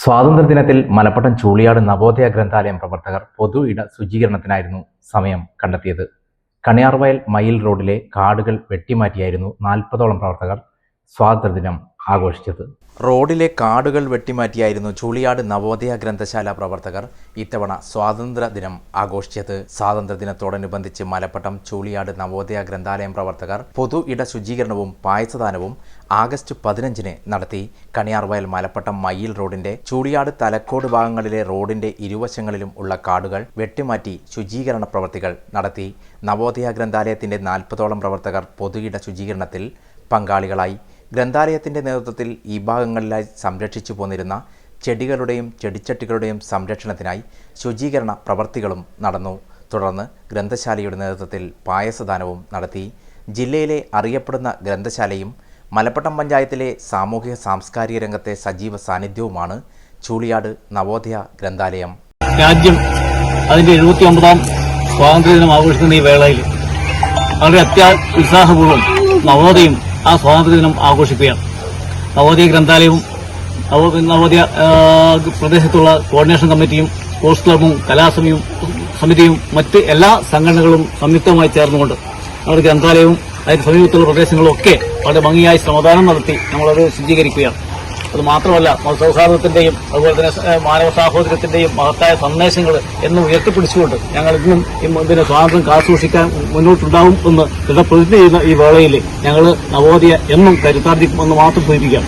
സ്വാതന്ത്ര്യദിനത്തിൽ മലപ്പട്ടം ചൂളിയാട് നവോദയ ഗ്രന്ഥാലയം പ്രവർത്തകർ പൊതു ഇട ശുചീകരണത്തിനായിരുന്നു സമയം കണ്ടെത്തിയത്. കണിയാർവയൽ മയിൽ റോഡിലെ കാടുകൾ വെട്ടിമാറ്റിയായിരുന്നു നാൽപ്പതോളം പ്രവർത്തകർ സ്വാതന്ത്ര്യദിനം ആഘോഷിച്ചത്. റോഡിലെ കാടുകൾ വെട്ടിമാറ്റിയായിരുന്നു ചൂളിയാട് നവോദയ ഗ്രന്ഥശാല പ്രവർത്തകർ ഇത്തവണ സ്വാതന്ത്ര്യ ദിനം ആഘോഷിച്ചത്. സ്വാതന്ത്ര്യ ദിനത്തോടനുബന്ധിച്ച് മലപ്പട്ടം ചൂളിയാട് നവോദയ ഗ്രന്ഥാലയം പ്രവർത്തകർ പൊതു ഇട ശുചീകരണവും പായസദാനവും ആഗസ്റ്റ് പതിനഞ്ചിന് നടത്തി. കണിയാർവയൽ മലപ്പട്ടം മയ്യിൽ റോഡിന്റെ ചൂളിയാട് തലക്കോട് ഭാഗങ്ങളിലെ റോഡിന്റെ ഇരുവശങ്ങളിലും ഉള്ള കാടുകൾ വെട്ടിമാറ്റി ശുചീകരണ പ്രവർത്തികൾ നടത്തി. നവോദയ ഗ്രന്ഥാലയത്തിന്റെ നാൽപ്പതോളം പ്രവർത്തകർ പൊതു ഇട ശുചീകരണത്തിൽ പങ്കാളികളായി. ഗ്രന്ഥാലയത്തിന്റെ നേതൃത്വത്തിൽ ഈ ഭാഗങ്ങളിലായി സംരക്ഷിച്ചു പോന്നിരുന്ന ചെടികളുടെയും ചെടിച്ചട്ടികളുടെയും സംരക്ഷണത്തിനായി ശുചീകരണ പ്രവർത്തികളും നടന്നു. തുടർന്ന് ഗ്രന്ഥശാലയുടെ നേതൃത്വത്തിൽ പായസദാനവും നടത്തി. ജില്ലയിലെ അറിയപ്പെടുന്ന ഗ്രന്ഥശാലയും മലപ്പട്ടം പഞ്ചായത്തിലെ സാമൂഹിക സാംസ്കാരിക രംഗത്തെ സജീവ സാന്നിധ്യവുമാണ് ചൂളിയാട് നവോദയ ഗ്രന്ഥാലയം. രാജ്യം അതിന്റെ എഴുപത്തി ഒമ്പതാം സ്വാതന്ത്ര്യദിനം ആഘോഷിക്കുന്ന ഈ വേളയിൽ വളരെ അത്യാ ഉത്സാഹപൂർവം നവോദയം ആ സ്വാതന്ത്ര്യ ദിനം ആഘോഷിക്കുകയാണ്. നവോദയ ഗ്രന്ഥാലയവും നവോ- നവോദയ പ്രദേശത്തുള്ള കോർഡിനേഷൻ കമ്മിറ്റിയും സ്പോർട്സ് ക്ലബും കലാസമിയും സമിതിയും മറ്റ് എല്ലാ സംഘടനകളും സംയുക്തമായി ചേർന്നുകൊണ്ട് നമ്മുടെ ഗ്രന്ഥാലയവും അതിന് സമീപത്തുള്ള പ്രദേശങ്ങളും ഒക്കെ വളരെ ഭംഗിയായി ശ്രമദാനം നടത്തി നമ്മളത് ശുചീകരിക്കുകയാണ്. അത് മാത്രമല്ല സൗഹാർദ്ദത്തിന്റെയും അതുപോലെ തന്നെ മാനവ സാഹോദര്യത്തിന്റെയും മഹത്തായ സന്ദേശങ്ങൾ എന്നും ഉയർത്തിപ്പിടിച്ചുകൊണ്ട് ഞങ്ങൾ ഇന്നും ഇതിന്റെ സ്വാതന്ത്ര്യം കാത്തുസൂക്ഷിക്കാൻ മുന്നോട്ടുണ്ടാവും എന്ന് പ്രതിജ്ഞ ചെയ്യുന്ന ഈ വേളയിൽ ഞങ്ങൾ നവോദയ എന്നും കരുത്താർജിക്കുമെന്ന് മാത്രം സൂചിപ്പിക്കാം.